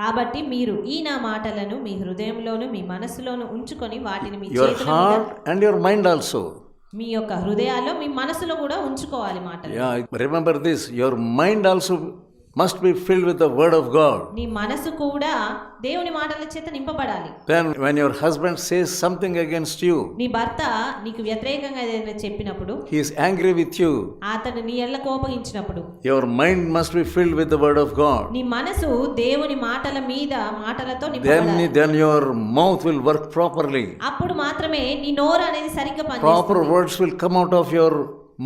కాబట్టి మీరు ఈ నా మాటలను మీ హృదయంలోను మీ మనసులోను ఉంచుకొని వాటిని మీ మీద heart and your mind also. మీ యొక్క హృదయాల్లో మీ మనసులో కూడా ఉంచుకోవాలి Yeah, remember this your mind also must be filled with the word of God. నీ మనసు కూడా దేవుని మాటల చేత నింపబడాలి Then, when your husband says something against you, నీ భర్త నీకు వ్యతిరేకంగా ఏదైనా చెప్పినప్పుడు he is angry with you, అతను నీ ఎల్ల కోపగించినప్పుడు your mind must be filled with the word of God. నీ మనసు దేవుని మాటల మీద మాటలతో Then, నింపబడాలి then your mouth will work properly. అప్పుడు మాత్రమే నీ నోరు అనేది సరిగ్గా పనిచేస్తుంది Proper words will come out of your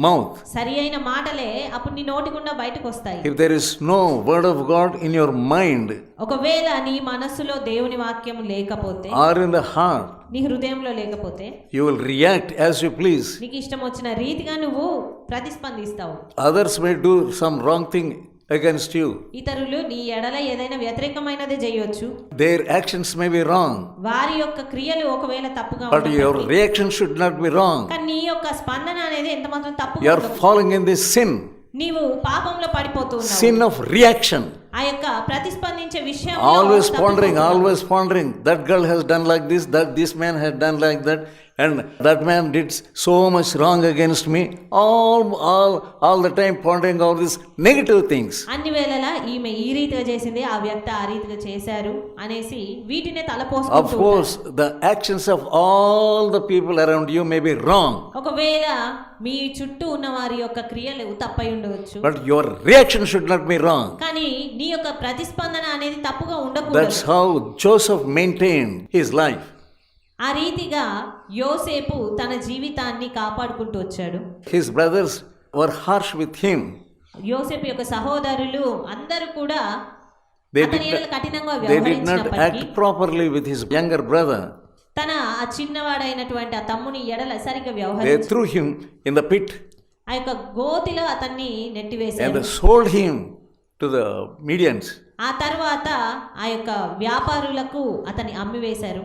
mouth. సరి అయిన మాటలే అప్పుడు నీ నోటి గుండా బయటకు వస్తాయి If there is no word of God in your mind ఒకవేళ నీ మనసులో దేవుని వాక్యం లేకపోతే or in the heart, నీ హృదయంలో లేకపోతే you will react as you please. నీకు ఇష్టం వచ్చిన రీతిగా నువ్వు ప్రతిస్పందిస్తావు Others may do some wrong thing against you. ఇతరులు నీ ఎడల ఏదైనా వ్యతిరేకమైనదే చేయొచ్చు Their actions may be wrong, వారి యొక్క క్రియలు ఒకవేళ తప్పుగా but your ఉన్నప్పటికీ, reaction should not be wrong. కానీ నీ యొక్క స్పందన అనేది ఎంత మాత్రం తప్పు You are falling in this sin, నీవు పాపంలో పడిపోతూ ఉన్నావు sin of reaction. ఆ యొక్క ప్రతిస్పందించే విషయం Always pondering, always pondering. That girl has done like this, that this man has done like that, and that man did so much wrong against me. All, all, all the time pondering all these negative things. అన్ని వేళలా ఈమె ఈ రీతిగా చేసింది ఆ వ్యక్తి ఆ రీతిగా చేశారు అనేసి వీటినే Of తలపోసుకుంటూ course, the actions of all the people around you may be wrong, ఒకవేళ మీ చుట్టూ ఉన్న వారి యొక్క క్రియలు తప్పై ఉండవచ్చు but your reaction should not be wrong. కానీ నీ యొక్క ప్రతిస్పందన అనేది తప్పుగా ఉండకూడదు That's how Joseph maintained his life. ఆ రీతిగా యోసేపు తన జీవితాన్ని కాపాడుకుంటూ వచ్చాడు His brothers were harsh with him. యోసేపు యొక్క సహోదరులు అందరూ కూడా They did, కఠినంగా they did not వ్యవహరించినప్పటికీ act properly with his younger brother. తన ఆ చిన్నవాడైనటువంటి ఆ తమ్ముని ఎడల సరిగ్గా They వ్యవహరించి threw him in the pit ఆ యొక్క గోతిలో అతన్ని and నెట్టివేశారు sold him to the Medians. ఆ తర్వాత ఆ యొక్క వ్యాపారులకు అతన్ని అమ్మివేశారు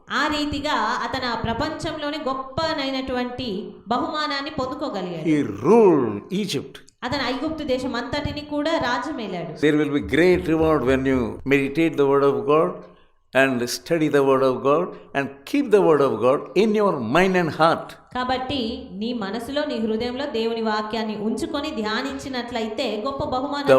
ఆ రీతిగా అతను ఆ ప్రపంచంలోనే గొప్పనైనటువంటి బహుమానాన్ని పొందుకోగలిగాడు. ఈజిప్ట్ అతను ఐగుప్తు దేశం అంతటిని కూడా రాజమేలాడు. There will be great reward when meditate the word of God and study the word of God and keep the word of God in your mind and heart కాబట్టి నీ మనసులో నీ హృదయంలో దేవుని వాక్యాన్ని ఉంచుకొని ధ్యానించినట్లయితే గొప్ప బహుమానం